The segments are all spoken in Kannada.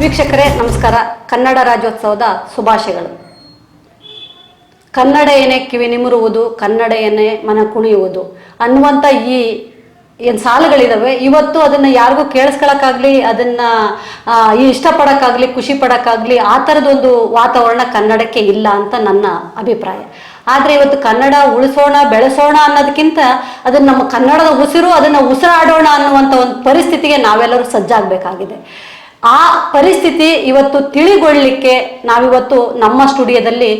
ವೀಕ್ಷಕರೇ, ನಮಸ್ಕಾರ. ಕನ್ನಡ ರಾಜ್ಯೋತ್ಸವದ ಶುಭಾಶಯಗಳು. ಕನ್ನಡ ಏನೇ ಕಿವಿ ನಿಮರುವುದು, ಕನ್ನಡ ಏನೇ ಮನ ಕುಣಿಯುವುದು. ಅನ್ನುವಂಥ ಈ ಏನು ಸಾಲುಗಳಿದಾವೆ, ಇವತ್ತು ಅದನ್ನು ಯಾರಿಗೂ ಕೇಳಿಸ್ಕೊಳಕ್ಕಾಗ್ಲಿ, ಅದನ್ನು ಇಷ್ಟಪಡೋಕ್ಕಾಗಲಿ ಖುಷಿ ಪಡೋಕ್ಕಾಗಲಿ ಆ ಥರದೊಂದು ವಾತಾವರಣ ಕನ್ನಡಕ್ಕೆ ಇಲ್ಲ ಅಂತ ನನ್ನ ಅಭಿಪ್ರಾಯ. ಆದರೆ ಇವತ್ತು ಕನ್ನಡ ಉಳಿಸೋಣ, ಬೆಳೆಸೋಣ ಅನ್ನೋದಕ್ಕಿಂತ ಅದನ್ನು ನಮ್ಮ ಕನ್ನಡದ ಉಸಿರು, ಅದನ್ನು ಉಸಿರಾಡೋಣ ಅನ್ನುವಂಥ ಒಂದು ಪರಿಸ್ಥಿತಿಗೆ ನಾವೆಲ್ಲರೂ ಸಜ್ಜಾಗಬೇಕಾಗಿದೆ. ಆ ಪರಿಸ್ಥಿತಿ ಇವತ್ತು ತಿಳಿಗೊಳ್ಳಲಿಕ್ಕೆ ನಾವಿವತ್ತು ನಮ್ಮ ಸ್ಟುಡಿಯೋದಲ್ಲಿ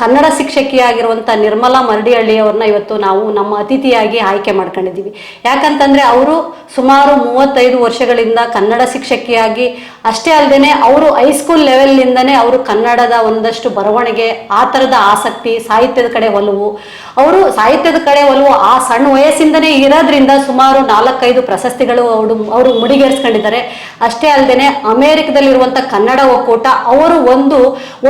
ಕನ್ನಡ ಶಿಕ್ಷಕಿಯಾಗಿರುವಂಥ ನಿರ್ಮಲಾ ಮರಡಿಹಳ್ಳಿಯವ್ರನ್ನ ಇವತ್ತು ನಾವು ನಮ್ಮ ಅತಿಥಿಯಾಗಿ ಆಯ್ಕೆ ಮಾಡ್ಕೊಂಡಿದ್ದೀವಿ. ಯಾಕಂತಂದರೆ ಅವರು ಸುಮಾರು ಮೂವತ್ತೈದು ವರ್ಷಗಳಿಂದ ಕನ್ನಡ ಶಿಕ್ಷಕಿಯಾಗಿ, ಅಷ್ಟೇ ಅಲ್ಲದೆ ಅವರು ಹೈಸ್ಕೂಲ್ ಲೆವೆಲ್ನಿಂದನೇ ಅವರು ಕನ್ನಡದ ಒಂದಷ್ಟು ಬರವಣಿಗೆ, ಆ ಥರದ ಆಸಕ್ತಿ, ಸಾಹಿತ್ಯದ ಕಡೆ ಒಲವು. ಅವರು ಸಾಹಿತ್ಯದ ಕಡೆ ಒಲವು ಆ ಸಣ್ಣ ವಯಸ್ಸಿಂದನೇ ಇರೋದ್ರಿಂದ ಸುಮಾರು ನಾಲ್ಕೈದು ಪ್ರಶಸ್ತಿಗಳು ಅವರು ಅವರು ಮುಡಿಗೇರಿಸ್ಕೊಂಡಿದ್ದಾರೆ. ಅಷ್ಟೇ ಅಲ್ಲದೆ ಅಮೇರಿಕದಲ್ಲಿರುವಂಥ ಕನ್ನಡ ಒಕ್ಕೂಟ, ಅವರು ಒಂದು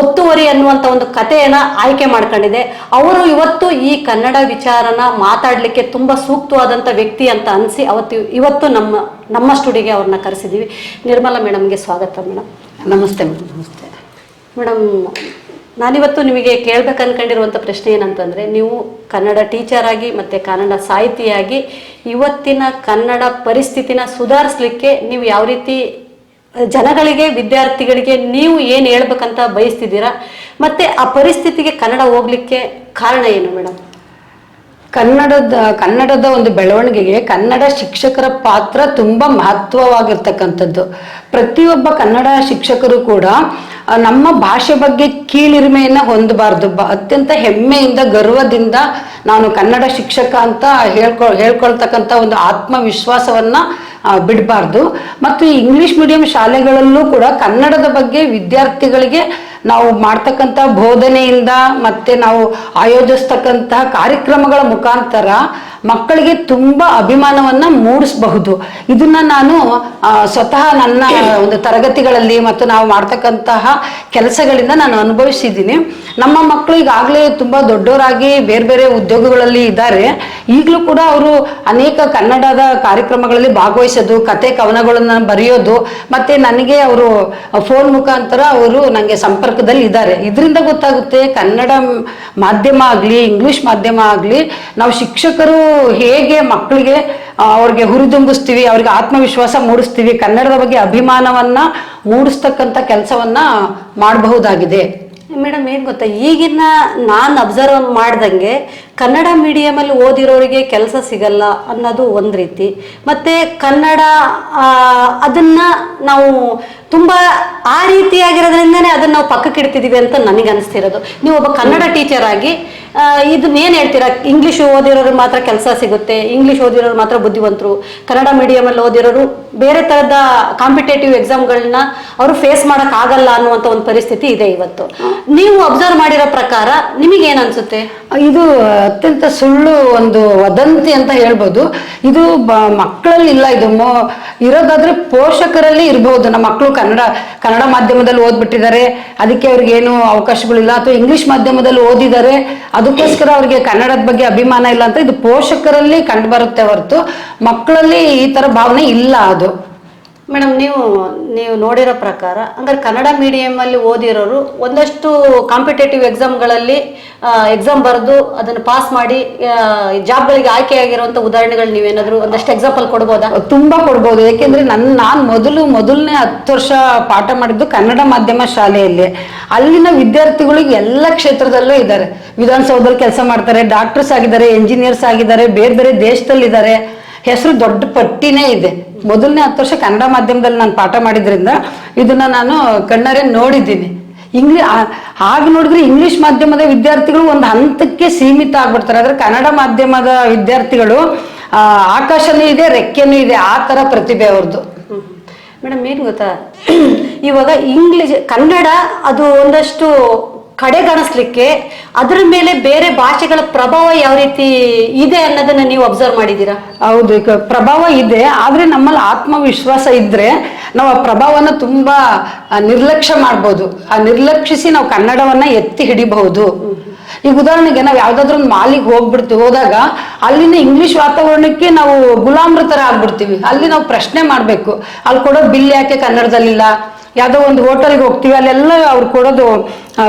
ಒತ್ತುವರಿ ಅನ್ನುವಂಥ ಒಂದು ಕಥೆಯನ್ನ ಆಯ್ಕೆ ಮಾಡ್ಕೊಂಡಿದೆ. ಅವರು ಇವತ್ತು ಈ ಕನ್ನಡ ವಿಚಾರನ ಮಾತಾಡಲಿಕ್ಕೆ ತುಂಬಾ ಸೂಕ್ತವಾದಂಥ ವ್ಯಕ್ತಿ ಅಂತ ಅನಿಸಿ ಅವತ್ತು ಇವತ್ತು ನಮ್ಮ ನಮ್ಮ ಸ್ಟುಡಿಯೋಗೆ ಅವ್ರನ್ನ ಕರೆಸಿದ್ದೀವಿ ನಿರ್ಮಲಾ ಮೇಡಮ್ಗೆ ಸ್ವಾಗತ ಮೇಡಮ್. ನಮಸ್ತೆ ಮೇಡಮ್ ನಮಸ್ತೆ. ಮೇಡಮ್ ನಾನಿವತ್ತು ನಿಮಗೆ ಕೇಳ್ಬೇಕು ಅನ್ಕೊಂಡಿರುವಂಥ ಪ್ರಶ್ನೆ ಏನಂತಂದ್ರೆ ನೀವು ಕನ್ನಡ ಟೀಚರ್ ಆಗಿ ಮತ್ತೆ ಕನ್ನಡ ಸಾಹಿತಿಯಾಗಿ ಇವತ್ತಿನ ಕನ್ನಡ ಪರಿಸ್ಥಿತಿನ ಸುಧಾರಿಸ್ಲಿಕ್ಕೆ ನೀವು ಯಾವ ರೀತಿ ಜನಗಳಿಗೆ ವಿದ್ಯಾರ್ಥಿಗಳಿಗೆ ನೀವು ಏನು ಹೇಳ್ಬೇಕಂತ ಬಯಸ್ತಿದ್ದೀರಾ? ಮತ್ತೆ ಆ ಪರಿಸ್ಥಿತಿಗೆ ಕನ್ನಡ ಹೋಗ್ಲಿಕ್ಕೆ ಕಾರಣ ಏನು, ಮೇಡಮ್? ಕನ್ನಡದ ಕನ್ನಡದ ಒಂದು ಬೆಳವಣಿಗೆಗೆ ಕನ್ನಡ ಶಿಕ್ಷಕರ ಪಾತ್ರ ತುಂಬ ಮಹತ್ವವಾಗಿರ್ತಕ್ಕಂಥದ್ದು. ಪ್ರತಿಯೊಬ್ಬ ಕನ್ನಡ ಶಿಕ್ಷಕರು ಕೂಡ ನಮ್ಮ ಭಾಷೆ ಬಗ್ಗೆ ಕೀಳಿರಿಮೆಯನ್ನ ಹೊಂದಬಾರ್ದು. ಅತ್ಯಂತ ಹೆಮ್ಮೆಯಿಂದ, ಗರ್ವದಿಂದ ನಾನು ಕನ್ನಡ ಶಿಕ್ಷಕ ಅಂತ ಹೇಳ್ಕೊ, ಹೇಳ್ಕೊಳ್ತಕ್ಕಂಥ ಒಂದು ಆತ್ಮವಿಶ್ವಾಸವನ್ನ ಬಿಡಬಾರ್ದು. ಮತ್ತು ಇಂಗ್ಲಿಷ್ ಮೀಡಿಯಂ ಶಾಲೆಗಳಲ್ಲೂ ಕೂಡ ಕನ್ನಡದ ಬಗ್ಗೆ ವಿದ್ಯಾರ್ಥಿಗಳಿಗೆ ನಾವು ಮಾಡ್ತಕ್ಕಂಥ ಬೋಧನೆಯಿಂದ ಮತ್ತೆ ನಾವು ಆಯೋಜಿಸ್ತಕ್ಕಂತಹ ಕಾರ್ಯಕ್ರಮಗಳ ಮುಖಾಂತರ ಮಕ್ಕಳಿಗೆ ತುಂಬಾ ಅಭಿಮಾನವನ್ನ ಮೂಡಿಸಬಹುದು. ಇದನ್ನ ನಾನು ಸ್ವತಃ ನನ್ನ ಒಂದು ತರಗತಿಗಳಲ್ಲಿ ಮತ್ತು ನಾವು ಮಾಡ್ತಕ್ಕಂತಹ ಕೆಲಸಗಳಿಂದ ನಾನು ಅನುಭವಿಸಿದ್ದೀನಿ. ನಮ್ಮ ಮಕ್ಕಳು ಈಗಾಗಲೇ ತುಂಬಾ ದೊಡ್ಡವರಾಗಿ ಬೇರೆ ಬೇರೆ ಉದ್ಯೋಗಗಳಲ್ಲಿ ಇದ್ದಾರೆ. ಈಗಲೂ ಕೂಡ ಅವರು ಅನೇಕ ಕನ್ನಡದ ಕಾರ್ಯಕ್ರಮಗಳಲ್ಲಿ ಭಾಗವಹಿಸೋದು, ಕತೆ ಕವನಗಳನ್ನ ಬರೆಯೋದು, ಮತ್ತೆ ನನಗೆ ಅವರು ಫೋನ್ ಮುಖಾಂತರ ಅವರು ನನಗೆ ಸಂಪರ್ಕದಲ್ಲಿ ಇದ್ದಾರೆ. ಇದರಿಂದ ಗೊತ್ತಾಗುತ್ತೆ ಕನ್ನಡ ಮಾಧ್ಯಮ ಆಗಲಿ, ಇಂಗ್ಲಿಷ್ ಮಾಧ್ಯಮ ಆಗಲಿ, ನಾವು ಶಿಕ್ಷಕರು ಹೇಗೆ ಮಕ್ಕಳಿಗೆ ಅವ್ರಿಗೆ ಹುರಿದುಂಬಿಸ್ತೀವಿ ಅವ್ರಿಗೆ ಆತ್ಮವಿಶ್ವಾಸ ಮೂಡಿಸ್ತೀವಿ ಕನ್ನಡದ ಬಗ್ಗೆ ಅಭಿಮಾನವನ್ನ ಮೂಡಿಸ್ತಕ್ಕಂಥ ಕೆಲಸವನ್ನ ಮಾಡಬಹುದಾಗಿದೆ. ಮೇಡಮ್ ಏನು ಗೊತ್ತಾ? ಈಗಿನ ನಾನು ಅಬ್ಸರ್ವ್ ಮಾಡ್ದಂಗೆ ಕನ್ನಡ ಮೀಡಿಯಮಲ್ಲಿ ಓದಿರೋರಿಗೆ ಕೆಲಸ ಸಿಗಲ್ಲ ಅನ್ನೋದು ಒಂದು ರೀತಿ. ಮತ್ತೆ ಕನ್ನಡ ಅದನ್ನು ನಾವು ತುಂಬಾ ಆ ರೀತಿಯಾಗಿರೋದ್ರಿಂದನೇ ಅದನ್ನು ನಾವು ಪಕ್ಕಕ್ಕೆ ಇಡ್ತಿದೀವಿ ಅಂತ ನನಗೆ ಅನಿಸ್ತಿರೋದು ನೀವು ಒಬ್ಬ ಕನ್ನಡ ಟೀಚರ್ ಆಗಿ ಇದನ್ನ ಏನು ಹೇಳ್ತೀರಾ? ಇಂಗ್ಲಿಷ್ ಓದಿರೋರು ಮಾತ್ರ ಕೆಲಸ ಸಿಗುತ್ತೆ. ಇಂಗ್ಲಿಷ್ ಓದಿರೋರು ಮಾತ್ರ ಬುದ್ಧಿವಂತರು. ಕನ್ನಡ ಮೀಡಿಯಮಲ್ಲಿ ಓದಿರೋರು ಬೇರೆ ತರದ ಕಾಂಪಿಟೇಟಿವ್ ಎಕ್ಸಾಮ್ಗಳನ್ನ ಅವರು ಫೇಸ್ ಆಗಲ್ಲ ಅನ್ನುವಂತ ಒಂದು ಪರಿಸ್ಥಿತಿ ಇದೆ ಇವತ್ತು. ನೀವು ಅಬ್ಸರ್ವ್ ಮಾಡಿರೋ ಪ್ರಕಾರ ನಿಮಗೆ ಏನು ಅನ್ಸುತ್ತೆ? ಇದು ಅತ್ಯಂತ ಸುಳ್ಳು ಒಂದು ವದಂತಿ ಅಂತ ಹೇಳ್ಬೋದು. ಇದು ಮಕ್ಕಳಲ್ಲಿ ಇಲ್ಲ. ಇದು ಇರೋದಾದ್ರೆ ಪೋಷಕರಲ್ಲಿ ಇರಬಹುದು ನಮ್ಮ ಮಕ್ಕಳು ಕನ್ನಡ ಕನ್ನಡ ಮಾಧ್ಯಮದಲ್ಲಿ ಓದ್ಬಿಟ್ಟಿದ್ದಾರೆ. ಅದಕ್ಕೆ ಅವ್ರಿಗೆ ಏನು ಅವಕಾಶಗಳಿಲ್ಲ. ಅಥವಾ ಇಂಗ್ಲಿಷ್ ಮಾಧ್ಯಮದಲ್ಲಿ ಓದಿದ್ದಾರೆ. ಅದಕ್ಕೋಸ್ಕರ ಅವ್ರಿಗೆ ಕನ್ನಡದ ಬಗ್ಗೆ ಅಭಿಮಾನ ಇಲ್ಲ ಅಂತ ಇದು ಪೋಷಕರಲ್ಲಿ ಕಂಡು ಬರುತ್ತೆ ಹೊರತು ಮಕ್ಕಳಲ್ಲಿ ಈ ತರ ಭಾವನೆ ಇಲ್ಲ ಅದು. ಮೇಡಮ್, ನೀವು ನೀವು ನೋಡಿರೋ ಪ್ರಕಾರ ಹಂಗಾರೆ ಕನ್ನಡ ಮೀಡಿಯಮಲ್ಲಿ ಓದಿರೋರು ಒಂದಷ್ಟು ಕಾಂಪಿಟೇಟಿವ್ ಎಕ್ಸಾಮ್ಗಳಲ್ಲಿ ಎಕ್ಸಾಮ್ ಬರೆದು ಅದನ್ನು ಪಾಸ್ ಮಾಡಿ ಜಾಬ್ಗಳಿಗೆ ಆಯ್ಕೆಯಾಗಿರುವಂಥ ಉದಾಹರಣೆಗಳು ನೀವೇನಾದರೂ ಒಂದಷ್ಟು ಎಕ್ಸಾಂಪಲ್ ಕೊಡ್ಬೋದಾ? ತುಂಬ ಕೊಡ್ಬೋದು. ಏಕೆಂದರೆ ನನ್ನ ನಾನು ಮೊದಲು, ಮೊದಲನೇ ಹತ್ತು ವರ್ಷ ಪಾಠ ಮಾಡಿದ್ದು ಕನ್ನಡ ಮಾಧ್ಯಮ ಶಾಲೆಯಲ್ಲಿ. ಅಲ್ಲಿನ ವಿದ್ಯಾರ್ಥಿಗಳು ಎಲ್ಲ ಕ್ಷೇತ್ರದಲ್ಲೂ ಇದ್ದಾರೆ. ವಿಧಾನಸೌಧದಲ್ಲಿ ಕೆಲಸ ಮಾಡ್ತಾರೆ ಡಾಕ್ಟರ್ಸ್ ಆಗಿದ್ದಾರೆ ಇಂಜಿನಿಯರ್ಸ್ ಆಗಿದ್ದಾರೆ, ಬೇರೆ ಬೇರೆ ದೇಶದಲ್ಲಿದ್ದಾರೆ. ಹೆಸರು ದೊಡ್ಡ ಪಟ್ಟಿನೇ ಇದೆ. ಮೊದಲನೇ ಹತ್ತು ವರ್ಷ ಕನ್ನಡ ಮಾಧ್ಯಮದಲ್ಲಿ ನಾನು ಪಾಠ ಮಾಡಿದ್ರಿಂದ ಇದನ್ನ ನಾನು ಕಣ್ಣಾರೆ ನೋಡಿದ್ದೀನಿ. ಇಂಗ್ಲಿ ಹಾಗೆ ನೋಡಿದ್ರೆ ಇಂಗ್ಲಿಷ್ ಮಾಧ್ಯಮದ ವಿದ್ಯಾರ್ಥಿಗಳು ಒಂದು ಹಂತಕ್ಕೆ ಸೀಮಿತ ಆಗ್ಬಿಡ್ತಾರೆ. ಆದ್ರೆ ಕನ್ನಡ ಮಾಧ್ಯಮದ ವಿದ್ಯಾರ್ಥಿಗಳು ಆಕಾಶನೂ ಇದೆ, ರೆಕ್ಕೆನೂ ಇದೆ, ಆ ತರ ಪ್ರತಿಭೆ ಅವ್ರದ್ದು ಮೇಡಮ್, ಏನು ಗೊತ್ತಾ? ಇವಾಗ ಇಂಗ್ಲಿಷ್, ಕನ್ನಡ ಅದು ಒಂದಷ್ಟು ಕಡೆಗಣಿಸ್ಲಿಕ್ಕೆ ಅದ್ರ ಮೇಲೆ ಬೇರೆ ಭಾಷೆಗಳ ಪ್ರಭಾವ ಯಾವ ರೀತಿ ಇದೆ ಅನ್ನೋದನ್ನ ನೀವು ಅಬ್ಸರ್ವ್ ಮಾಡಿದ್ದೀರಾ? ಹೌದು ಪ್ರಭಾವ ಇದೆ, ಆದ್ರೆ ನಮ್ಮಲ್ಲಿ ಆತ್ಮವಿಶ್ವಾಸ ಇದ್ರೆ ನಾವು ಆ ಪ್ರಭಾವನ ತುಂಬಾ ನಿರ್ಲಕ್ಷ್ಯ ಮಾಡ್ಬೋದು. ಆ ನಿರ್ಲಕ್ಷಿಸಿ ನಾವು ಕನ್ನಡವನ್ನ ಎತ್ತಿ ಹಿಡಿಬಹುದು. ಈಗ ಉದಾಹರಣೆಗೆ ನಾವು ಯಾವ್ದಾದ್ರು ಒಂದು ಮಾಲಿಗೆ ಹೋಗ್ಬಿಡ್ತೀವಿ, ಹೋದಾಗ ಅಲ್ಲಿನ ಇಂಗ್ಲಿಷ್ ವಾತಾವರಣಕ್ಕೆ ನಾವು ಗುಲಾಮ್ರ ತರ ಆಗ್ಬಿಡ್ತೀವಿ ಅಲ್ಲಿ ನಾವು ಪ್ರಶ್ನೆ ಮಾಡ್ಬೇಕು, ಅಲ್ಲಿ ಕೊಡೋ ಬಿಲ್ ಯಾಕೆ ಕನ್ನಡದಲ್ಲಿಲ್ಲ? ಯಾವ್ದೋ ಒಂದು ಹೋಟೆಲ್ಗೆ ಹೋಗ್ತೀವಿ ಅಲ್ಲೆಲ್ಲ ಅವ್ರು ಕೊಡೋದು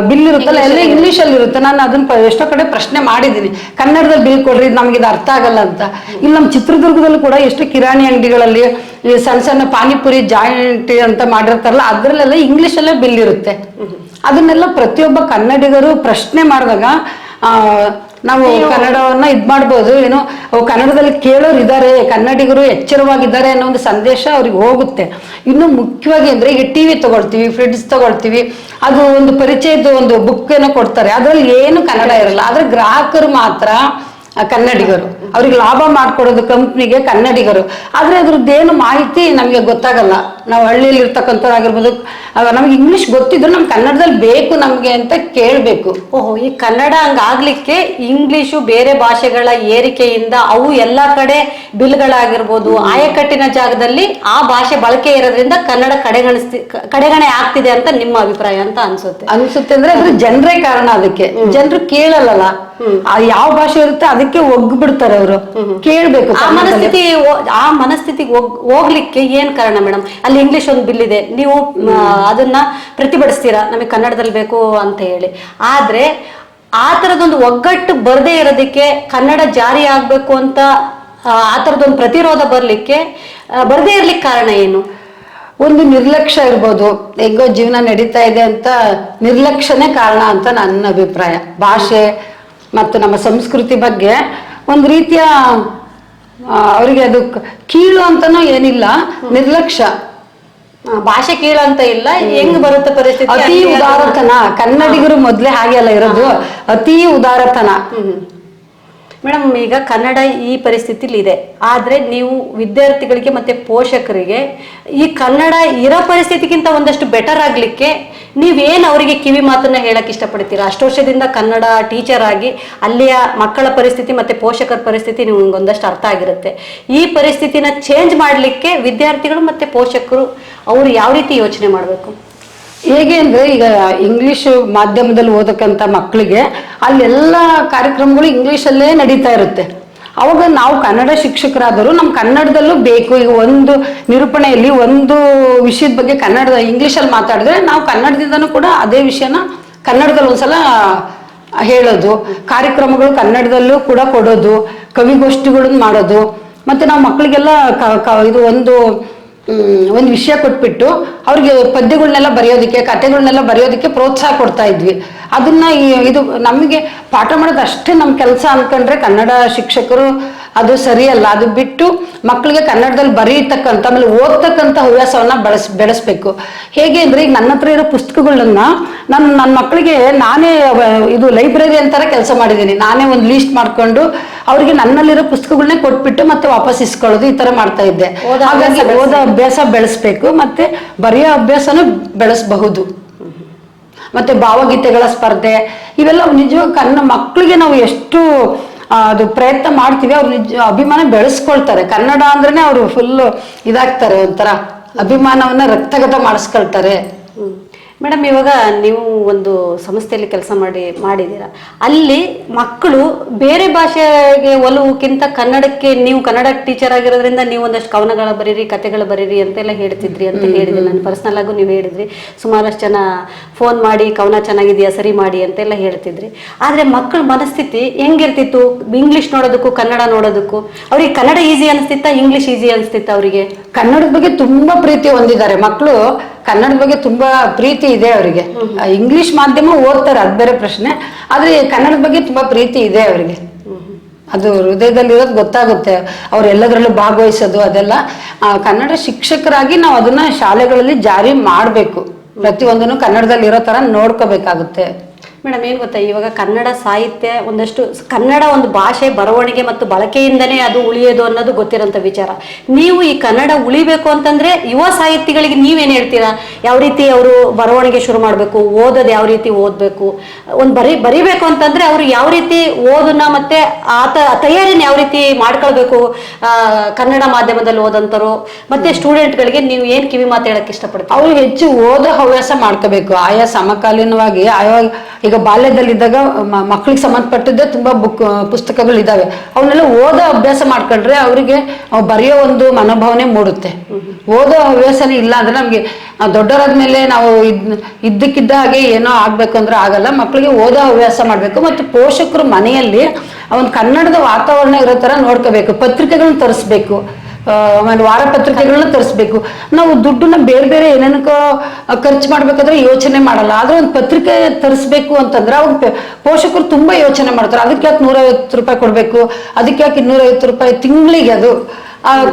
ಬಿಲ್ ಇರುತ್ತಲ್ಲ ಎಲ್ಲ ಇಂಗ್ಲೀಷಲ್ಲಿ ಅಲ್ಲಿ ಇರುತ್ತೆ. ನಾನು ಅದನ್ನ ಎಷ್ಟೋ ಕಡೆ ಪ್ರಶ್ನೆ ಮಾಡಿದ್ದೀನಿ. ಕನ್ನಡದಲ್ಲಿ ಬಿಲ್ ಕೊಡ್ರಿ ನಮ್ಗೆ ಇದು ಅರ್ಥ ಆಗಲ್ಲ ಅಂತ. ಇಲ್ಲಿ ನಮ್ಮ ಚಿತ್ರದುರ್ಗದಲ್ಲೂ ಕೂಡ ಎಷ್ಟು ಕಿರಾಣಿ ಅಂಗಡಿಗಳಲ್ಲಿ ಸಣ್ಣ ಸಣ್ಣ ಪಾನಿಪುರಿ ಜಾಯಿಂಟ್ ಅಂತ ಮಾಡಿರ್ತಾರಲ್ಲ ಅದ್ರಲ್ಲೆಲ್ಲ ಇಂಗ್ಲೀಷಲ್ಲೇ ಅಲ್ಲೇ ಬಿಲ್ ಇರುತ್ತೆ. ಅದನ್ನೆಲ್ಲ ಪ್ರತಿಯೊಬ್ಬ ಕನ್ನಡಿಗರು ಪ್ರಶ್ನೆ ಮಾಡಿದಾಗ ನಾವು ಕನ್ನಡವನ್ನ ಇದ್ ಮಾಡ್ಬೋದು. ಏನು ಕನ್ನಡದಲ್ಲಿ ಕೇಳೋರು ಇದ್ದಾರೆ ಕನ್ನಡಿಗರು ಎಚ್ಚರವಾಗಿದ್ದಾರೆ ಅನ್ನೋ ಒಂದು ಸಂದೇಶ ಅವ್ರಿಗೆ ಹೋಗುತ್ತೆ. ಇನ್ನು ಮುಖ್ಯವಾಗಿ ಅಂದ್ರೆ ಈಗ ಟಿವಿ ತಗೊಳ್ತೀವಿ ಫ್ರಿಡ್ಜ್ ತಗೊಳ್ತೀವಿ. ಅದು ಒಂದು ಪರಿಚಯದ ಒಂದು ಬುಕ್ ಏನೋ ಕೊಡ್ತಾರೆ. ಅದ್ರಲ್ಲಿ ಏನು ಕನ್ನಡ ಇರಲ್ಲ. ಆದ್ರೆ ಗ್ರಾಹಕರು ಮಾತ್ರ ಕನ್ನಡಿಗರು. ಅವ್ರಿಗೆ ಲಾಭ ಮಾಡ್ಕೊಡೋದು ಕಂಪ್ನಿಗೆ ಕನ್ನಡಿಗರು. ಆದ್ರೆ ಏನು ಮಾಹಿತಿ ನಮಗೆ ಗೊತ್ತಾಗಲ್ಲ. ನಾವು ಹಳ್ಳಿಯಲ್ಲಿ ಇರ್ತಕ್ಕಂಥವ್ರಾಗಿರ್ಬೋದು ನಮ್ಗೆ ಇಂಗ್ಲಿಷ್ ಗೊತ್ತಿದ್ರು ನಮ್ ಕನ್ನಡದಲ್ಲಿ ಬೇಕು ನಮಗೆ ಅಂತ ಕೇಳಬೇಕು. ಓಹೋ ಈ ಕನ್ನಡ ಹಂಗಾಗ್ಲಿಕ್ಕೆ ಇಂಗ್ಲೀಷು ಬೇರೆ ಭಾಷೆಗಳ ಏರಿಕೆಯಿಂದ ಅವು ಎಲ್ಲಾ ಕಡೆ ಬಿಲ್ಗಳಾಗಿರ್ಬೋದು ಆಯಕಟ್ಟಿನ ಜಾಗದಲ್ಲಿ ಆ ಭಾಷೆ ಬಳಕೆ ಇರೋದ್ರಿಂದ ಕನ್ನಡ ಕಡೆಗಣಿಸ್ತಿ ಕಡೆಗಣೆ ಆಗ್ತಿದೆ ಅಂತ ನಿಮ್ಮ ಅಭಿಪ್ರಾಯ ಅಂತ ಅನ್ಸುತ್ತೆ. ಅನ್ಸುತ್ತೆ ಅಂದ್ರೆ ಅದ್ರ ಜನರೇ ಕಾರಣ ಅದಕ್ಕೆ. ಜನರು ಕೇಳಲ್ಲ ಆ ಯಾವ ಭಾಷೆ ಇರುತ್ತೆ ಅದಕ್ಕೆ ಒಗ್ಗು ಬಿಡ್ತಾರೆ ಅವರು ಕೇಳಬೇಕು ಆ ಮನಸ್ಥಿತಿ ಆ ಮನಸ್ಥಿತಿಗೆ ಹೋಗ್- ಹೋಗ್ಲಿಕ್ಕೆ ಏನ್ ಕಾರಣ ಮೇಡಮ್ ಅಲ್ಲಿ ಇಂಗ್ಲಿಷ್ ಒಂದು ಬಿಲ್ ಇದೆ. ನೀವು ಅದನ್ನ ಪ್ರತಿಭಟಿಸ್ತೀರಾ? ನಮಗೆ ಕನ್ನಡದಲ್ಲಿ ಬೇಕು ಅಂತ ಹೇಳಿ. ಆದ್ರೆ ಆ ತರದೊಂದು ಒಗ್ಗಟ್ಟು ಬರದೇ ಇರೋದಕ್ಕೆ ಕನ್ನಡ ಜಾರಿ ಆಗ್ಬೇಕು ಅಂತ ಆ, ತರದೊಂದು ಪ್ರತಿರೋಧ ಬರ್ಲಿಕ್ಕೆ ಬರದೇ ಇರ್ಲಿಕ್ಕೆ ಕಾರಣ ಏನು? ಒಂದು ನಿರ್ಲಕ್ಷ್ಯ ಇರ್ಬೋದು. ಹೆಂಗೋ ಜೀವನ ನಡೀತಾ ಇದೆ ಅಂತ ನಿರ್ಲಕ್ಷ್ಯನೇ ಕಾರಣ ಅಂತ ನನ್ನ ಅಭಿಪ್ರಾಯ. ಭಾಷೆ ಮತ್ತು ನಮ್ಮ ಸಂಸ್ಕೃತಿ ಬಗ್ಗೆ ಒಂದು ರೀತಿಯ ಅವರಿಗೆ ಅದು ಕೀಳು ಅಂತನೂ ಏನಿಲ್ಲ ನಿರ್ಲಕ್ಷ್ಯ. ಭಾಷೆ ಕೀಳು ಅಂತ ಇಲ್ಲ ಹೆಂಗ್ ಬರುತ್ತೆ ಪರಿಸ್ಥಿತಿ ಅತಿ ಉದಾರತನ. ಕನ್ನಡಿಗರು ಮೊದ್ಲೇ ಹಾಗೆ ಅಲ್ಲ ಇರೋದು. ಅತಿ ಉದಾರತನ. ಮೇಡಮ್, ಈಗ ಕನ್ನಡ ಈ ಪರಿಸ್ಥಿತಿಲಿ ಇದೆ ಆದರೆ ನೀವು ವಿದ್ಯಾರ್ಥಿಗಳಿಗೆ ಮತ್ತು ಪೋಷಕರಿಗೆ ಈ ಕನ್ನಡ ಇರೋ ಪರಿಸ್ಥಿತಿಗಿಂತ ಒಂದಷ್ಟು ಬೆಟರ್ ಆಗಲಿಕ್ಕೆ ನೀವೇನು ಅವರಿಗೆ ಕಿವಿ ಮಾತನ್ನು ಹೇಳಕ್ಕೆ ಇಷ್ಟಪಡ್ತೀರಾ? ಅಷ್ಟು ವರ್ಷದಿಂದ ಕನ್ನಡ ಟೀಚರ್ ಆಗಿ ಅಲ್ಲಿಯ ಮಕ್ಕಳ ಪರಿಸ್ಥಿತಿ ಮತ್ತು ಪೋಷಕರ ಪರಿಸ್ಥಿತಿ ನಿಮ್ಗೆ ಒಂದಷ್ಟು ಅರ್ಥ ಆಗಿರುತ್ತೆ. ಈ ಪರಿಸ್ಥಿತಿನ ಚೇಂಜ್ ಮಾಡಲಿಕ್ಕೆ ವಿದ್ಯಾರ್ಥಿಗಳು ಮತ್ತು ಪೋಷಕರು ಅವರು ಯಾವ ರೀತಿ ಯೋಚನೆ ಮಾಡಬೇಕು? ಹೇಗೆ ಅಂದರೆ ಈಗ ಇಂಗ್ಲೀಷ್ ಮಾಧ್ಯಮದಲ್ಲಿ ಓದಕ್ಕಂಥ ಮಕ್ಕಳಿಗೆ ಅಲ್ಲೆಲ್ಲ ಕಾರ್ಯಕ್ರಮಗಳು ಇಂಗ್ಲೀಷಲ್ಲೇ ನಡೀತಾ ಇರುತ್ತೆ. ಅವಾಗ ನಾವು ಕನ್ನಡ ಶಿಕ್ಷಕರಾದರೂ ನಮ್ಮ ಕನ್ನಡದಲ್ಲೂ ಬೇಕು. ಈಗ ಒಂದು ನಿರೂಪಣೆಯಲ್ಲಿ ಒಂದು ವಿಷಯದ ಬಗ್ಗೆ ಕನ್ನಡದ ಇಂಗ್ಲೀಷಲ್ಲಿ ಮಾತಾಡಿದ್ರೆ ನಾವು ಕನ್ನಡದಿಂದನೂ ಕೂಡ ಅದೇ ವಿಷಯನ ಕನ್ನಡದಲ್ಲಿ ಒಂದ್ಸಲ ಹೇಳೋದು. ಕಾರ್ಯಕ್ರಮಗಳು ಕನ್ನಡದಲ್ಲೂ ಕೂಡ ಕೊಡೋದು. ಕವಿಗೋಷ್ಠಿಗಳನ್ನ ಮಾಡೋದು. ಮತ್ತೆ ನಾವು ಮಕ್ಕಳಿಗೆಲ್ಲ ಇದು ಒಂದು ಒಂದು ವಿಷಯ ಕೊಟ್ಬಿಟ್ಟು ಅವ್ರಿಗೆ ಪದ್ಯಗಳನ್ನೆಲ್ಲ ಬರೆಯೋದಕ್ಕೆ ಕಥೆಗಳನ್ನೆಲ್ಲ ಬರೆಯೋದಕ್ಕೆ ಪ್ರೋತ್ಸಾಹ ಕೊಡ್ತಾ ಇದ್ವಿ. ಅದನ್ನ ಇದು ನಮಗೆ ಪಾಠ ಮಾಡೋದು ಅಷ್ಟೇ ನಮ್ಮ ಕೆಲಸ ಅನ್ಕೊಂಡ್ರೆ ಕನ್ನಡ ಶಿಕ್ಷಕರು ಅದು ಸರಿಯಲ್ಲ. ಅದು ಬಿಟ್ಟು ಮಕ್ಕಳಿಗೆ ಕನ್ನಡದಲ್ಲಿ ಬರೀತಕ್ಕಂಥ ಆಮೇಲೆ ಓದ್ತಕ್ಕಂಥ ಹವ್ಯಾಸವನ್ನ ಬೆಳೆಸ್ ಬೆಳೆಸ್ಬೇಕು. ಹೇಗೆ ಅಂದ್ರೆ ಈಗ ನನ್ನ ಹತ್ರ ಇರೋ ಪುಸ್ತಕಗಳನ್ನ ನಾನು ನನ್ನ ಮಕ್ಕಳಿಗೆ ನಾನೇ ಇದು ಲೈಬ್ರರಿ ಅಂತಾರ ಕೆಲಸ ಮಾಡಿದ್ದೀನಿ. ನಾನೇ ಒಂದು ಲೀಸ್ಟ್ ಮಾಡ್ಕೊಂಡು ಅವ್ರಿಗೆ ನನ್ನಲ್ಲಿರೋ ಪುಸ್ತಕಗಳನ್ನೇ ಕೊಟ್ಬಿಟ್ಟು ಮತ್ತೆ ವಾಪಸ್ ಇಸ್ಕೊಳ್ಳೋದು ಈ ತರ ಮಾಡ್ತಾ ಇದ್ದೆ. ಹಾಗಾಗಿ ಅಭ್ಯಾಸ ಓದೋ ಅಭ್ಯಾಸ ಬೆಳೆಸ್ಬೇಕು ಮತ್ತೆ ಬರೆಯೋ ಅಭ್ಯಾಸನೂ ಬೆಳೆಸಬಹುದು. ಮತ್ತೆ ಭಾವಗೀತೆಗಳ ಸ್ಪರ್ಧೆ ಇವೆಲ್ಲ ನಿಜವಾಗಿ ಕನ್ನ ಮಕ್ಕಳಿಗೆ ನಾವು ಎಷ್ಟು ಅದು ಪ್ರಯತ್ನ ಮಾಡ್ತೀವಿ, ಅವ್ರು ನಿಜ, ಅಭಿಮಾನ ಬೆಳೆಸ್ಕೊಳ್ತಾರೆ. ಕನ್ನಡ ಅಂದ್ರೇನೆ ಅವರು ಫುಲ್ ಇದಾಗ್ತಾರೆ ಒಂಥರ. ಅಭಿಮಾನವನ್ನ ರಕ್ತಗತ ಮಾಡಿಸ್ಕೊಳ್ತಾರೆ. ಮೇಡಮ್ ಇವಾಗ ನೀವು ಒಂದು ಸಂಸ್ಥೆಯಲ್ಲಿ ಕೆಲಸ ಮಾಡಿ ಮಾಡಿದ್ದೀರಾ. ಅಲ್ಲಿ ಮಕ್ಕಳು ಬೇರೆ ಭಾಷೆಗೆ ಒಲವುಕ್ಕಿಂತ ಕನ್ನಡಕ್ಕೆ ನೀವು ಕನ್ನಡ ಟೀಚರ್ ಆಗಿರೋದ್ರಿಂದ ನೀವು ಒಂದಷ್ಟು ಕವನಗಳ ಬರೀರಿ ಕತೆಗಳ ಬರೀರಿ ಅಂತೆಲ್ಲ ಹೇಳ್ತಿದ್ರಿ ಅಂತ ಹೇಳಿದ್ರಿ. ನಾನು ಪರ್ಸನಲ್ ಆಗು ನೀವು ಹೇಳಿದ್ರಿ. ಸುಮಾರಷ್ಟು ಜನ ಫೋನ್ ಮಾಡಿ ಕವನ ಚೆನ್ನಾಗಿದೆಯಾ ಸರಿ ಮಾಡಿ ಅಂತೆಲ್ಲ ಹೇಳ್ತಿದ್ರಿ. ಆದ್ರೆ ಮಕ್ಕಳ ಮನಸ್ಥಿತಿ ಹೆಂಗಿರ್ತಿತ್ತು? ಇಂಗ್ಲಿಷ್ ನೋಡೋದಕ್ಕೂ ಕನ್ನಡ ನೋಡೋದಕ್ಕೂ? ಅವ್ರಿಗೆ ಕನ್ನಡ ಈಸಿ ಅನಿಸ್ತಿತ್ತಾ ಇಂಗ್ಲಿಷ್ ಈಸಿ ಅನಿಸ್ತಿತ್ತ ಅವರಿಗೆ? ಕನ್ನಡದ ಬಗ್ಗೆ ತುಂಬಾ ಪ್ರೀತಿ ಹೊಂದಿದ್ದಾರೆ. ಮಕ್ಕಳು ಕನ್ನಡದ ಬಗ್ಗೆ ತುಂಬಾ ಪ್ರೀತಿ ಇದೆ ಅವರಿಗೆ. ಇಂಗ್ಲಿಷ್ ಮಾಧ್ಯಮ ಓದ್ತಾರೆ ಅದ್ ಬೇರೆ ಪ್ರಶ್ನೆ. ಆದ್ರೆ ಕನ್ನಡದ ಬಗ್ಗೆ ತುಂಬಾ ಪ್ರೀತಿ ಇದೆ ಅವರಿಗೆ. ಅದು ಹೃದಯದಲ್ಲಿರೋದು ಗೊತ್ತಾಗುತ್ತೆ. ಅವ್ರು ಎಲ್ಲದರಲ್ಲೂ ಭಾಗವಹಿಸೋದು ಅದೆಲ್ಲ. ಕನ್ನಡ ಶಿಕ್ಷಕರಾಗಿ ನಾವು ಅದನ್ನ ಶಾಲೆಗಳಲ್ಲಿ ಜಾರಿ ಮಾಡಬೇಕು. ಪ್ರತಿಯೊಂದನ್ನು ಕನ್ನಡದಲ್ಲಿ ಇರೋ ತರ ನೋಡ್ಕೋಬೇಕಾಗುತ್ತೆ. ಮೇಡಮ್, ಏನ್ ಗೊತ್ತಾ? ಇವಾಗ ಕನ್ನಡ ಸಾಹಿತ್ಯ ಒಂದಷ್ಟು ಕನ್ನಡ ಒಂದು ಭಾಷೆ ಬರವಣಿಗೆ ಮತ್ತು ಬಳಕೆಯಿಂದನೇ ಅದು ಉಳಿಯೋದು ಅನ್ನೋದು ಗೊತ್ತಿರೋಂಥ ವಿಚಾರ. ನೀವು ಈ ಕನ್ನಡ ಉಳಿಬೇಕು ಅಂತಂದ್ರೆ ಯುವ ಸಾಹಿತಿಗಳಿಗೆ ನೀವೇನ್ ಹೇಳ್ತೀರಾ? ಯಾವ ರೀತಿ ಅವರು ಬರವಣಿಗೆ ಶುರು ಮಾಡಬೇಕು, ಓದೋದು ಯಾವ ರೀತಿ ಓದಬೇಕು? ಒಂದು ಬರಿ, ಬರಿಬೇಕು ಅಂತಂದ್ರೆ ಅವರು ಯಾವ ರೀತಿ ಓದನ್ನ ಮತ್ತೆ ಆತ, ತಯಾರಿನ ಯಾವ ರೀತಿ ಮಾಡ್ಕೊಳ್ಬೇಕು? ಕನ್ನಡ ಮಾಧ್ಯಮದಲ್ಲಿ ಓದಂತರು ಮತ್ತೆ ಸ್ಟೂಡೆಂಟ್ಗಳಿಗೆ ನೀವು ಏನ್ ಕಿವಿ ಮಾತು ಹೇಳಕ್ ಇಷ್ಟಪಡ್ತೀವಿ ಅವ್ರು ಹೆಚ್ಚು ಓದೋ ಹವ್ಯಾಸ ಮಾಡ್ಕೋಬೇಕು. ಆಯಾ ಸಮಕಾಲೀನವಾಗಿ ಆಯಾ ಈಗ ಬಾಲ್ಯದಲ್ಲಿದ್ದಾಗ ಮಕ್ಕಳಿಗೆ ಸಂಬಂಧಪಟ್ಟಿದ್ದೇ ತುಂಬಾ ಬುಕ್ ಪುಸ್ತಕಗಳಿದ್ದಾವೆ ಅವನ್ನೆಲ್ಲ ಓದೋ ಅಭ್ಯಾಸ ಮಾಡ್ಕೊಂಡ್ರೆ ಅವರಿಗೆ ಬರೆಯೋ ಒಂದು ಮನೋಭಾವನೆ ಮೂಡುತ್ತೆ. ಓದೋ ಹವ್ಯಾಸನೇ ಇಲ್ಲ ಅಂದ್ರೆ ನಮಗೆ ದೊಡ್ಡವರಾದ್ಮೇಲೆ ನಾವು ಇದ್, ಇದ್ದಕ್ಕಿದ್ದ ಹಾಗೆ ಏನೋ ಆಗ್ಬೇಕು ಅಂದ್ರೆ ಆಗಲ್ಲ. ಮಕ್ಕಳಿಗೆ ಓದೋ ಹವ್ಯಾಸ ಮಾಡಬೇಕು. ಮತ್ತು ಪೋಷಕರು ಮನೆಯಲ್ಲಿ ಒಂದು ಕನ್ನಡದ ವಾತಾವರಣ ಇರೋ ಥರ ನೋಡ್ಕೋಬೇಕು. ಪತ್ರಿಕೆಗಳನ್ನ ತರಿಸ್ಬೇಕು. ಆಮೇಲೆ ವಾರ ಪತ್ರಿಕೆಗಳನ್ನ ತರಿಸ್ಬೇಕು. ನಾವು ದುಡ್ಡನ್ನ ಬೇರೆ ಬೇರೆ ಏನೇನಕ್ಕೋ ಖರ್ಚು ಮಾಡ್ಬೇಕಾದ್ರೆ ಯೋಚನೆ ಮಾಡಲ್ಲ. ಆದ್ರೆ ಒಂದು ಪತ್ರಿಕೆ ತರಿಸ್ಬೇಕು ಅಂತಂದ್ರೆ ಅವಾಗ ಪೋಷಕರು ತುಂಬಾ ಯೋಚನೆ ಮಾಡ್ತಾರೆ. ಅದಕ್ಕೆ ಯಾಕೆ ನೂರೈವತ್ತು ರೂಪಾಯಿ ಕೊಡ್ಬೇಕು? ಅದಕ್ಕೆ ಯಾಕೆ ಇನ್ನೂರೈವತ್ತು ರೂಪಾಯಿ ತಿಂಗಳಿಗೆ ಅದು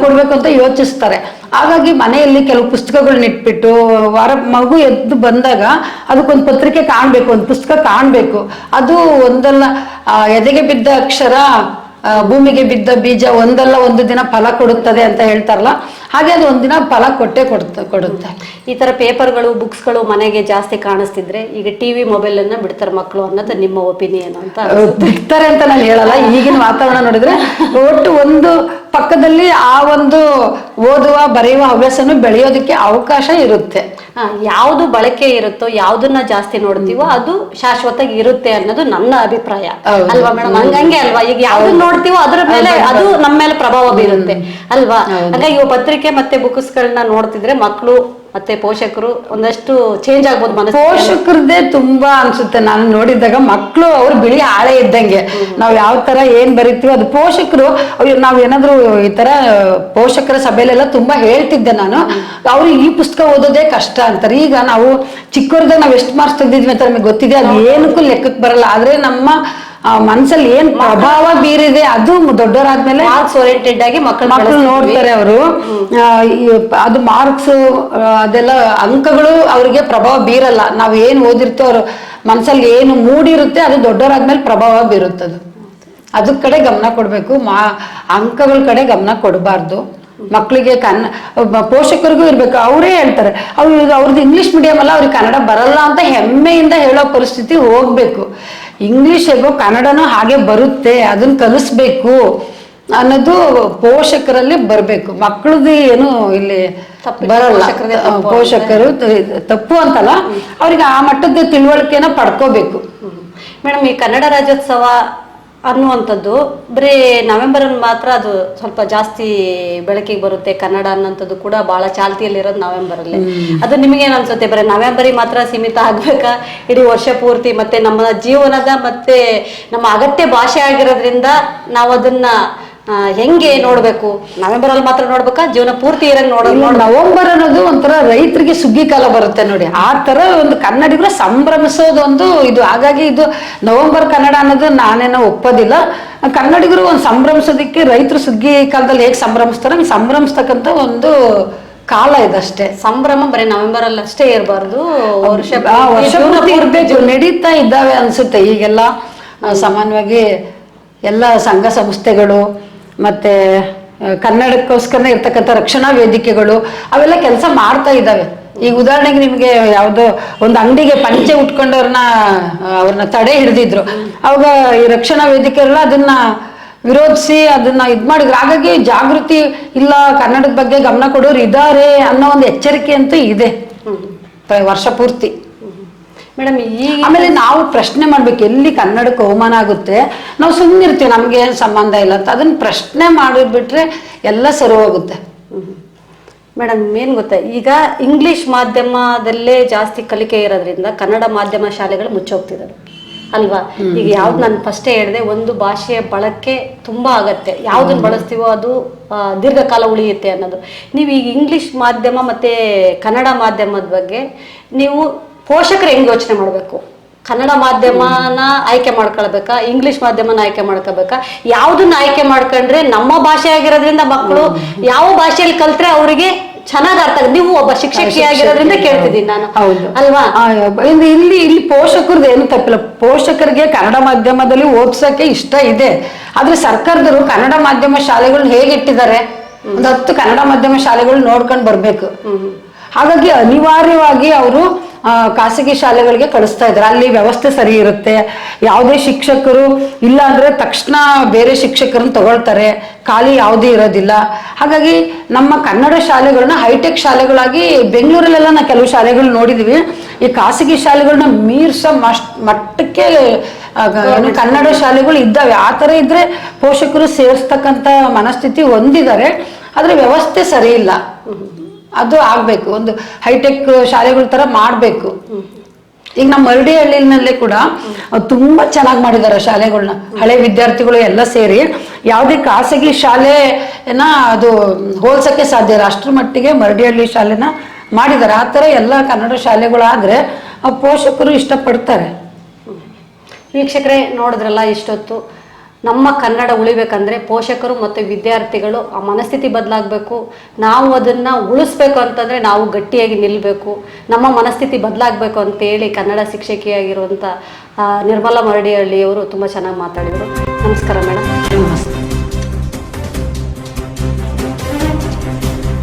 ಕೊಡ್ಬೇಕು ಅಂತ ಯೋಚಿಸ್ತಾರೆ. ಹಾಗಾಗಿ ಮನೆಯಲ್ಲಿ ಕೆಲವು ಪುಸ್ತಕಗಳನ್ನ ಇಟ್ಬಿಟ್ಟು ವಾರ, ಮಗು ಎದ್ದು ಬಂದಾಗ ಅದಕ್ಕೊಂದು ಪತ್ರಿಕೆ ಕಾಣಬೇಕು, ಒಂದು ಪುಸ್ತಕ ಕಾಣಬೇಕು. ಅದು ಒಂದಲ್ಲ ಎದೆಗೆ ಬಿದ್ದ ಅಕ್ಷರ ಭೂಮಿಗೆ ಬಿದ್ದ ಬೀಜ ಒಂದಲ್ಲ ಒಂದು ದಿನ ಫಲ ಕೊಡುತ್ತದೆ ಅಂತ ಹೇಳ್ತಾರಲ್ಲ ಹಾಗೆ ಅದು ಒಂದಿನ ಫಲ ಕೊಟ್ಟೆ ಕೊಡುತ್ತೆ ಕೊಡುತ್ತೆ. ಈ ತರ ಪೇಪರ್ಗಳು ಬುಕ್ಸ್ಗಳು ಮನೆಗೆ ಜಾಸ್ತಿ ಕಾಣಿಸ್ತಿದ್ರೆ ಈಗ ಟಿವಿ ಮೊಬೈಲ್ ಅನ್ನ ಬಿಡ್ತಾರೆ ಮಕ್ಕಳು ಅನ್ನೋದು ನಿಮ್ಮ ಒಪಿನಿಯನ್ ಅಂತ ಬಿಡ್ತಾರೆ ಅಂತ ನಾನು ಹೇಳಲ್ಲ. ಈಗಿನ ವಾತಾವರಣ ನೋಡಿದ್ರೆ ಒಟ್ಟು ಒಂದು ಪಕ್ಕದಲ್ಲಿ ಆ ಒಂದು ಓದುವ ಬರೆಯುವ ಹವ್ಯಾಸನು ಬೆಳೆಯೋದಕ್ಕೆ ಅವಕಾಶ ಇರುತ್ತೆ. ಯಾವುದು ಯಾವ್ದು ಬಳಕೆ ಇರುತ್ತೋ ಯಾವ್ದನ್ನ ಜಾಸ್ತಿ ನೋಡ್ತೀವೋ ಅದು ಶಾಶ್ವತ ಇರುತ್ತೆ ಅನ್ನೋದು ನನ್ನ ಅಭಿಪ್ರಾಯ. ಅಲ್ವಾ ಮೇಡಮ್ ಹಂಗಂಗೆ ಅಲ್ವಾ? ಈಗ ಯಾವ್ದು ನೋಡ್ತೀವೋ ಅದ್ರ ಮೇಲೆ ಅದು ನಮ್ಮ ಮೇಲೆ ಪ್ರಭಾವ ಬೀರುತ್ತೆ. ಅಲ್ವಾ? ಹಾಗಾಗಿ ಇವಾಗ ಪತ್ರಿಕೆ ಮತ್ತೆ ಬುಕ್ಸ್ಗಳನ್ನ ನೋಡ್ತಿದ್ರೆ ಮಕ್ಕಳು ಮತ್ತೆ ಪೋಷಕರು ಒಂದಷ್ಟು ಚೇಂಜ್ ಆಗ್ಬೋದು ಮನಸ್ಸು ಪೋಷಕರದೇ ತುಂಬಾ ಅನ್ಸುತ್ತೆ. ನಾನು ನೋಡಿದಾಗ ಮಕ್ಕಳು ಅವ್ರು ಬಿಳಿ ಆಳೆ ಇದ್ದಂಗೆ. ನಾವ್ ಯಾವ ತರ ಏನ್ ಬರಿತೀವೋ ಅದು ಪೋಷಕರು ಅಯ್ಯೋ ನಾವ್ ಏನಾದ್ರು ಈ ತರ ಪೋಷಕರ ಸಭೆಯಲ್ಲೆಲ್ಲ ತುಂಬಾ ಹೇಳ್ತಿದ್ದೆ ನಾನು. ಅವ್ರು ಈ ಪುಸ್ತಕ ಓದೋದೇ ಕಷ್ಟ ಅಂತಾರೆ. ಈಗ ನಾವು ಚಿಕ್ಕವ್ರದಾಗ ನಾವ್ ಎಷ್ಟು ಮಾರ್ಕ್ಸ್ ತೆಗ್ದಿದ್ವಿ ಅಂತ ನಮಗೆ ಗೊತ್ತಿದೆ. ಅದು ಏನಕ್ಕೂ ಲೆಕ್ಕಕ್ಕೆ ಬರಲ್ಲ. ಆದ್ರೆ ನಮ್ಮ ಆ, ಮನ್ಸಲ್ಲಿ ಏನ್ ಪ್ರಭಾವ ಬೀರಿದೆ ಅದು ದೊಡ್ಡವರಾದ್ಮೇಲೆ ಮಾರ್ಕ್ಸ್ ಓರಿಯೆಂಟೆಡ್ ಆಗಿ ಮಕ್ಕಳು ಮಕ್ಕಳು ನೋಡ್ತಾರೆ ಅವರು. ಅದು ಮಾರ್ಕ್ಸ್ ಅದೆಲ್ಲ ಅಂಕಗಳು ಅವರಿಗೆ ಪ್ರಭಾವ ಬೀರಲ್ಲ. ನಾವು ಏನ್ ಓದಿರ್ತೋ ಅವ್ರ ಮನ್ಸಲ್ಲಿ ಏನು ಮೂಡಿರುತ್ತೆ ಅದು ದೊಡ್ಡವರಾದ್ಮೇಲೆ ಪ್ರಭಾವ ಬೀರುತ್ತದು. ಅದ್ರ ಕಡೆ ಗಮನ ಕೊಡಬೇಕು. ಮಾ ಅಂಕಗಳ ಕಡೆ ಗಮನ ಕೊಡಬಾರ್ದು. ಮಕ್ಕಳಿಗೆ ಕನ್ನ ಪೋಷಕರಿಗೂ ಇರ್ಬೇಕು. ಅವರೇ ಹೇಳ್ತಾರೆ. ಅವ್ರು ಅವ್ರದ್ದು ಇಂಗ್ಲಿಷ್ ಮೀಡಿಯಂ ಅಲ್ಲ ಅವ್ರಿಗೆ ಕನ್ನಡ ಬರಲ್ಲ ಅಂತ ಹೆಮ್ಮೆಯಿಂದ ಹೇಳೋ ಪರಿಸ್ಥಿತಿ ಹೋಗ್ಬೇಕು. ಇಂಗ್ಲಿಷ್ ಹೇಗೋ ಕನ್ನಡನೂ ಹಾಗೆ ಬರುತ್ತೆ ಅದನ್ನ ಕಲಿಸ್ಬೇಕು ಅನ್ನೋದು ಪೋಷಕರಲ್ಲಿ ಬರಬೇಕು. ಮಕ್ಕಳದ್ದು ಏನು ಇಲ್ಲಿ ಬರಲ್ಲ. ಪೋಷಕರು ತಪ್ಪು ಅಂತಲ್ಲ ಅವ್ರಿಗೆ ಆ ಮಟ್ಟದ ತಿಳುವಳಿಕೆನ ಪಡ್ಕೋಬೇಕು. ಮೇಡಮ್ ಈ ಕನ್ನಡ ರಾಜ್ಯೋತ್ಸವ ಅನ್ನುವಂಥದ್ದು. ಬರೀ ನವೆಂಬರ್ ಮಾತ್ರ ಅದು ಸ್ವಲ್ಪ ಜಾಸ್ತಿ ಬೆಳಕಿಗೆ ಬರುತ್ತೆ. ಕನ್ನಡ ಅನ್ನೋಂಥದ್ದು ಕೂಡ ಬಹಳ ಚಾಲ್ತಿಯಲ್ಲಿರೋದು ನವೆಂಬರ್ ಅಲ್ಲಿ ಅದು ನಿಮಗೇನು ಅನ್ಸುತ್ತೆ? ಬರೀ ನವೆಂಬರಿಗೆ ಮಾತ್ರ ಸೀಮಿತ ಆಗ್ಬೇಕಾ? ಇಡೀ ವರ್ಷ ಪೂರ್ತಿ ಮತ್ತೆ ನಮ್ಮ ಜೀವನದ ಮತ್ತೆ ನಮ್ಮ ಅಗತ್ಯ ಭಾಷೆ ಆಗಿರೋದ್ರಿಂದ ನಾವು ಅದನ್ನ ಹೆಂಗೆ ನೋಡ್ಬೇಕು? ನವೆಂಬರ್ ಅಲ್ಲಿ ಮಾತ್ರ ನೋಡ್ಬೇಕಾ? ಜೀವನ ಪೂರ್ತಿ ಇರಂಗ್ ನೋಡೋದು ಇಲ್ಲ, ನವೆಂಬರ್ ಅನ್ನೋದು ಒಂಥರ ರೈತರಿಗೆ ಸುಗ್ಗಿ ಕಾಲ ಬರುತ್ತೆ ನೋಡಿ. ಆ ತರ ಒಂದು ಕನ್ನಡಿಗರು ಸಂಭ್ರಮಿಸೋದೊಂದು ಇದು. ಹಾಗಾಗಿ ಇದು ನವೆಂಬರ್ ಕನ್ನಡ ಅನ್ನೋದು ನಾನೇನೋ ಒಪ್ಪೋದಿಲ್ಲ. ಕನ್ನಡಿಗರು ಒಂದು ಸಂಭ್ರಮಿಸೋದಕ್ಕೆ ರೈತರು ಸುಗ್ಗಿ ಕಾಲದಲ್ಲಿ ಹೇಗೆ ಸಂಭ್ರಮಿಸ್ತಾರೆ ಹಂಗೆ ಸಂಭ್ರಮಿಸ್ತಕ್ಕಂಥ ಒಂದು ಕಾಲ ಇದಷ್ಟೇ ಸಂಭ್ರಮ ಬರೀ ನವೆಂಬರ್ ಅಲ್ಲಿ ಅಷ್ಟೇ ಇರಬಾರ್ದು. ವರ್ಷ ಇರ್ಬೇಕು. ನಡೀತಾ ಇದ್ದಾವೆ ಅನ್ಸುತ್ತೆ. ಈಗೆಲ್ಲ ಸಾಮಾನ್ಯವಾಗಿ ಎಲ್ಲ ಸಂಘ ಸಂಸ್ಥೆಗಳು ಮತ್ತೆ ಕನ್ನಡಕ್ಕೋಸ್ಕರ ಇರ್ತಕ್ಕಂಥ ರಕ್ಷಣಾ ವೇದಿಕೆಗಳು ಅವೆಲ್ಲ ಕೆಲಸ ಮಾಡ್ತಾ ಇದ್ದಾವೆ. ಈಗ ಉದಾಹರಣೆಗೆ ನಿಮಗೆ ಯಾವುದೋ ಒಂದು ಅಂಗಡಿಗೆ ಪಂಚೆ ಉಟ್ಕೊಂಡವ್ರನ್ನ ಅವ್ರನ್ನ ತಡೆ ಹಿಡಿದಿದ್ರು. ಅವಾಗ ಈ ರಕ್ಷಣಾ ವೇದಿಕೆಲ್ಲ ಅದನ್ನ ವಿರೋಧಿಸಿ ಅದನ್ನ ಇದು ಮಾಡಿದ್ರು. ಹಾಗಾಗಿ ಜಾಗೃತಿ ಇಲ್ಲ ಕನ್ನಡದ ಬಗ್ಗೆ ಗಮನ ಕೊಡೋರು ಇದ್ದಾರೆ ಅನ್ನೋ ಒಂದು ಎಚ್ಚರಿಕೆ ಅಂತೂ ಇದೆ ವರ್ಷ ಪೂರ್ತಿ. ಮೇಡಮ್ ಈಗ ಆಮೇಲೆ ನಾವು ಪ್ರಶ್ನೆ ಮಾಡ್ಬೇಕು ಎಲ್ಲಿ ಕನ್ನಡಕ್ಕೆ ಅವಮಾನ ಆಗುತ್ತೆ? ನಾವು ಸುಮ್ಮನಿರ್ತೀವಿ ನಮ್ಗೆ ಏನು ಸಂಬಂಧ ಇಲ್ಲ ಅಂತ. ಅದನ್ನ ಪ್ರಶ್ನೆ ಮಾಡಿಬಿಟ್ರೆ ಎಲ್ಲ ಸರಿ ಹೋಗುತ್ತೆ. ಮೇಡಮ್ ಏನ್ ಗೊತ್ತಾ ಈಗ ಇಂಗ್ಲಿಷ್ ಮಾಧ್ಯಮದಲ್ಲೇ ಜಾಸ್ತಿ ಕಲಿಕೆ ಇರೋದ್ರಿಂದ ಕನ್ನಡ ಮಾಧ್ಯಮ ಶಾಲೆಗಳು ಮುಚ್ಚೋಗ್ತಿದ್ದಾರೆ ಅಲ್ವಾ? ಈಗ ಯಾವ್ದು ನಾನು ಫಸ್ಟೇ ಹೇಳಿದೆ ಒಂದು ಭಾಷೆಯ ಬಳಕೆ ತುಂಬಾ ಆಗತ್ತೆ ಯಾವ್ದನ್ನ ಬಳಸ್ತೀವೋ ಅದು ದೀರ್ಘಕಾಲ ಉಳಿಯುತ್ತೆ ಅನ್ನೋದು. ನೀವು ಈಗ ಇಂಗ್ಲಿಷ್ ಮಾಧ್ಯಮ ಮತ್ತೆ ಕನ್ನಡ ಮಾಧ್ಯಮದ ಬಗ್ಗೆ ನೀವು ಪೋಷಕರು ಹೆಂಗ್ ಯೋಚನೆ ಮಾಡಬೇಕು? ಕನ್ನಡ ಮಾಧ್ಯಮನ ಆಯ್ಕೆ ಮಾಡ್ಕೊಳ್ಬೇಕಾ? ಇಂಗ್ಲಿಷ್ ಮಾಧ್ಯಮನ ಆಯ್ಕೆ ಮಾಡ್ಕೋಬೇಕಾ ಯಾವ್ದನ್ನ ಆಯ್ಕೆ ಮಾಡ್ಕೊಂಡ್ರೆ ನಮ್ಮ ಭಾಷೆ ಆಗಿರೋದ್ರಿಂದ ಮಕ್ಕಳು ಯಾವ ಭಾಷೆಯಲ್ಲಿ ಕಲ್ತ್ರೆ ಅವರಿಗೆ ಚೆನ್ನಾಗ್ ಅರ್ಥ. ನೀವು ಒಬ್ಬ ಶಿಕ್ಷಕಿಯಾಗಿರೋದ್ರಿಂದ ಕೇಳ್ತಿದ್ದೀನಿ ನಾನು. ಹೌದು. ಅಲ್ವಾ? ಇಲ್ಲಿ ಇಲ್ಲಿ ಪೋಷಕರದ್ದು ಏನು ತಪ್ಪಿಲ್ಲ. ಪೋಷಕರಿಗೆ ಕನ್ನಡ ಮಾಧ್ಯಮದಲ್ಲಿ ಓದ್ಸಕ್ಕೆ ಇಷ್ಟ ಇದೆ. ಆದ್ರೆ ಸರ್ಕಾರದವರು ಕನ್ನಡ ಮಾಧ್ಯಮ ಶಾಲೆಗಳನ್ನ ಹೇಗೆ ಇಟ್ಟಿದ್ದಾರೆ? ಒಂದು ಹತ್ತು ಕನ್ನಡ ಮಾಧ್ಯಮ ಶಾಲೆಗಳು ನೋಡ್ಕೊಂಡು ಬರ್ಬೇಕು. ಹಾಗಾಗಿ ಅನಿವಾರ್ಯವಾಗಿ ಅವರು ಖಾಸಗಿ ಶಾಲೆಗಳಿಗೆ ಕಳಿಸ್ತಾ ಇದ್ದಾರೆ. ಅಲ್ಲಿ ವ್ಯವಸ್ಥೆ ಸರಿ ಇರುತ್ತೆ. ಯಾವುದೇ ಶಿಕ್ಷಕರು ಇಲ್ಲ ಅಂದ್ರೆ ತಕ್ಷಣ ಬೇರೆ ಶಿಕ್ಷಕರನ್ನ ತಗೊಳ್ತಾರೆ. ಖಾಲಿ ಯಾವುದೇ ಇರೋದಿಲ್ಲ. ಹಾಗಾಗಿ ನಮ್ಮ ಕನ್ನಡ ಶಾಲೆಗಳನ್ನ ಹೈಟೆಕ್ ಶಾಲೆಗಳಾಗಿ ಬೆಂಗಳೂರಲ್ಲೆಲ್ಲ ನಾವು ಕೆಲವು ಶಾಲೆಗಳು ನೋಡಿದೀವಿ. ಈ ಖಾಸಗಿ ಶಾಲೆಗಳನ್ನ ಮೀರ್ಸೋ ಮಟ್ಟಕ್ಕೆ ಕನ್ನಡ ಶಾಲೆಗಳು ಇದ್ದಾವೆ. ಆ ಥರ ಇದ್ರೆ ಪೋಷಕರು ಸೇರಿಸ್ತಕ್ಕಂಥ ಮನಸ್ಥಿತಿ ಹೊಂದಿದ್ದಾರೆ. ಆದರೆ ವ್ಯವಸ್ಥೆ ಸರಿ ಇಲ್ಲ. ಅದು ಆಗ್ಬೇಕು. ಒಂದು ಹೈಟೆಕ್ ಶಾಲೆಗಳ ತರ ಮಾಡ್ಬೇಕು. ಈಗ ನಮ್ಮ ಮರಡಿ ಹಳ್ಳಿನಲ್ಲೇ ಕೂಡ ತುಂಬಾ ಚೆನ್ನಾಗಿ ಮಾಡಿದ್ದಾರೆ ಶಾಲೆಗಳನ್ನ ಹಳೆ ವಿದ್ಯಾರ್ಥಿಗಳು ಎಲ್ಲ ಸೇರಿ ಯಾವುದೇ ಖಾಸಗಿ ಶಾಲೆನ ಅದು ಹೋಲ್ಸಕ್ಕೆ ಸಾಧ್ಯ ಇಲ್ಲ. ಅಷ್ಟ್ರ ಮಟ್ಟಿಗೆ ಮರಡಿಹಳ್ಳಿ ಶಾಲೆನ ಮಾಡಿದ್ದಾರೆ ಆ ಥರ ಎಲ್ಲ ಕನ್ನಡ ಶಾಲೆಗಳಾದ್ರೆ ಪೋಷಕರು ಇಷ್ಟಪಡ್ತಾರೆ. ವೀಕ್ಷಕರೇ ನೋಡಿದ್ರಲ್ಲ ಇಷ್ಟೊತ್ತು. ನಮ್ಮ ಕನ್ನಡ ಉಳಿಬೇಕಂದ್ರೆ ಪೋಷಕರು ಮತ್ತು ವಿದ್ಯಾರ್ಥಿಗಳು ಆ ಮನಸ್ಥಿತಿ ಬದಲಾಗಬೇಕು. ನಾವು ಅದನ್ನು ಉಳಿಸ್ಬೇಕು ಅಂತಂದರೆ ನಾವು ಗಟ್ಟಿಯಾಗಿ ನಿಲ್ಲಬೇಕು ನಮ್ಮ ಮನಸ್ಥಿತಿ ಬದಲಾಗಬೇಕು ಅಂತೇಳಿ ಕನ್ನಡ ಶಿಕ್ಷಕಿಯಾಗಿರುವಂಥ ನಿರ್ಮಲಾ ಮರಡಿಹಳ್ಳಿಯವರು ತುಂಬ ಚೆನ್ನಾಗಿ ಮಾತಾಡಿದರು. ನಮಸ್ಕಾರ ಮೇಡಮ್ ನಮಸ್ತೆ.